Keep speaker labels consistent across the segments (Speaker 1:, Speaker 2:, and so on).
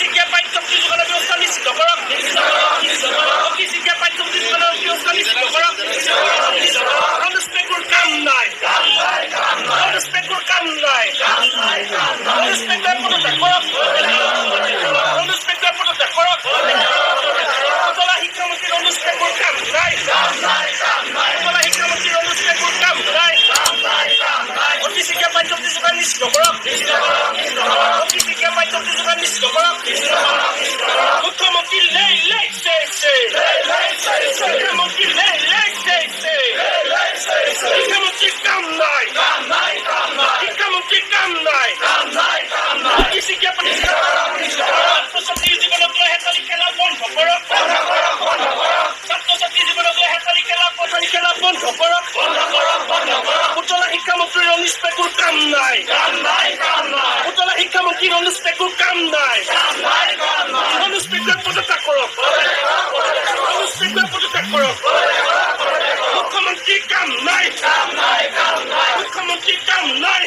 Speaker 1: শীঘ্ৰে পাঠ্যপুথি যোগানৰ ব্যৱস্থা নিশ্চিত কৰক। অতি শীঘ্ৰে পাঠ্যপুথি যোগানৰ ব্যৱস্থা নিশ্চিত কৰক। কাম নাই পেগুৰ কাম নাই অনুজ কাম নাই উজলা শিক্ষামন্ত্ৰীৰ অনুজ কাম নাই অতি শীঘ্ৰে পাঠ্যপুথি যোগান নিশ্চিত কৰক। অতি শীঘ্ৰে পাঠ্যপুথি যোগান নিশ্চিত কৰক মুখ্যমন্ত্ৰী লেই লেই চে চে মুখ্যমন্ত্ৰী লেই লেই চে চে শিক্ষামন্ত্ৰীৰ কাম নাই শিক্ষামন্ত্ৰীৰ কাম নাই ছাত্ৰ ছাত্ৰীৰ জীৱনক লৈ হেতালি খেলা বন্ধ কৰক ছাত্ৰ ছাত্ৰীৰ জীৱনক লৈ হেতালি খেলা পথালি খেলা বন্ধ কৰক উজ্জ্বলা শিক্ষামন্ত্ৰীৰ অনুজ পেগুৰ কাম নাই শিক্ষামন্ত্ৰীৰ অনুজ পেগুৰ কাম নাই। পেগুৱে পদত্যাগ অনুজ পেগুৱে পদত্যাগ কৰক। মুখ্যমন্ত্ৰীৰ কাম নাই। মুখ্যমন্ত্ৰীৰ কাম নাই।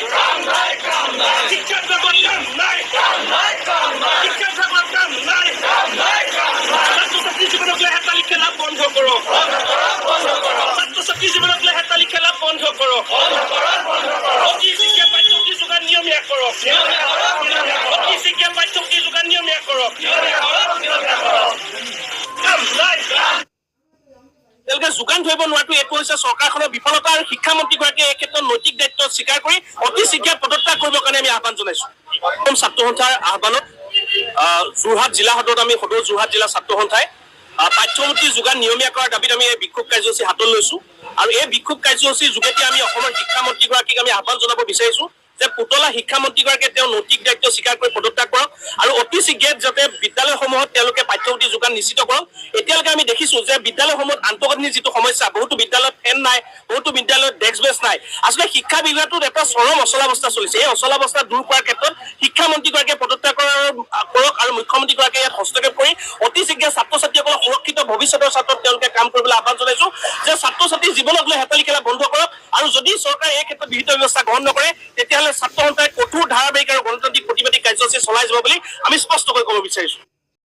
Speaker 1: শিক্ষা বিভাগৰ কাম নাই। শিক্ষা বিভাগৰ কাম নাই। ছাত্ৰ ছাত্ৰীৰ জীৱনক লৈ হেতালি খেলা বন্ধ কৰক। ছাত্ৰ ছাত্ৰীৰ জীৱনক লৈ হেতালি খেলা বন্ধ কৰক অতি শীঘ্ৰে পাঠ্যপুথি যোগান নিয়মীয়া কৰক অতি শীঘ্ৰে পাঠ্যপুথি যোগান নিয়মীয়া কৰক কাম নাই তেওঁলোকে যোগান ধৰিব নোৱাৰাটো এইটো হৈছে চৰকাৰখনৰ বিফলতা আৰু শিক্ষামন্ত্ৰীগৰাকীয়ে এই ক্ষেত্ৰত নৈতিক দায়িত্ব স্বীকাৰ কৰি অতি শীঘ্ৰে পদত্যাগ কৰিবৰ আমি আহ্বান জনাইছো। ছাত্ৰ সন্থাৰ আহ্বানত আহ, যোৰহাট জিলা সদৰত আমি সদৌ যোৰহাট জিলা ছাত্ৰ সন্থাই আহ, যোগান নিয়মীয়া কৰাৰ দাবীত আমি এই বিক্ষোভ কাৰ্যসূচী হাতত লৈছো। আৰু এই বিক্ষোভ কাৰ্যসূচীৰ যোগেদি আমি অসমৰ শিক্ষামন্ত্ৰীগৰাকীক আমি আহ্বান জনাব বিচাৰিছো যে পুতলা শিক্ষামন্ত্ৰীগৰাকীয়ে তেওঁ নৈতিক দায়িত্ব স্বীকাৰ কৰি পদত্যাগ কৰক আৰু অতি শীঘ্ৰে যাতে বিদ্যালয়সমূহত তেওঁলোকে পাঠ্যপুথি যোগান নিশ্চিত কৰক। এতিয়ালৈকে আমি দেখিছো যে বিদ্যালয়সমূহত আন্তঃগাঁথনিৰ যিটো সমস্যা, বহুতো বিদ্যালয়ত ফেন নাই, বহুতো বিদ্যালয়ত ডেস্ক বেঞ্চ নাই। আচলতে শিক্ষা বিভাগটোত এটা চৰম অচলাৱস্থা চলিছে। এই অচলাৱস্থা দূৰ কৰাৰ ক্ষেত্ৰত শিক্ষামন্ত্ৰীগৰাকীয়ে পদত্যাগ কৰাৰ কৰক আৰু মুখ্যমন্ত্ৰীগৰাকীয়ে ইয়াত হস্তক্ষেপ কৰি অতি শীঘ্ৰে ছাত্ৰ ছাত্ৰীসকলক সুৰক্ষিত ভৱিষ্যতৰ ক্ষেত্ৰত তেওঁলোকে কাম কৰিবলৈ আহ্বান জনাইছো যে ছাত্ৰ ছাত্ৰীৰ জীৱনক লৈ হেতালি খেলা বন্ধ কৰক আৰু যদি চৰকাৰে এই ক্ষেত্ৰত বিহিত ব্যৱস্থা গ্ৰহণ নকৰে, তেতিয়াহ'লে ছাত্ৰ সন্থাই কঠোৰ ধাৰাবাহিক আৰু গণতান্ত্ৰিক প্ৰতিবাদী কাৰ্যসূচী চলাই যাব বুলি আমি স্পষ্টকৈ ক'ব বিচাৰিছো।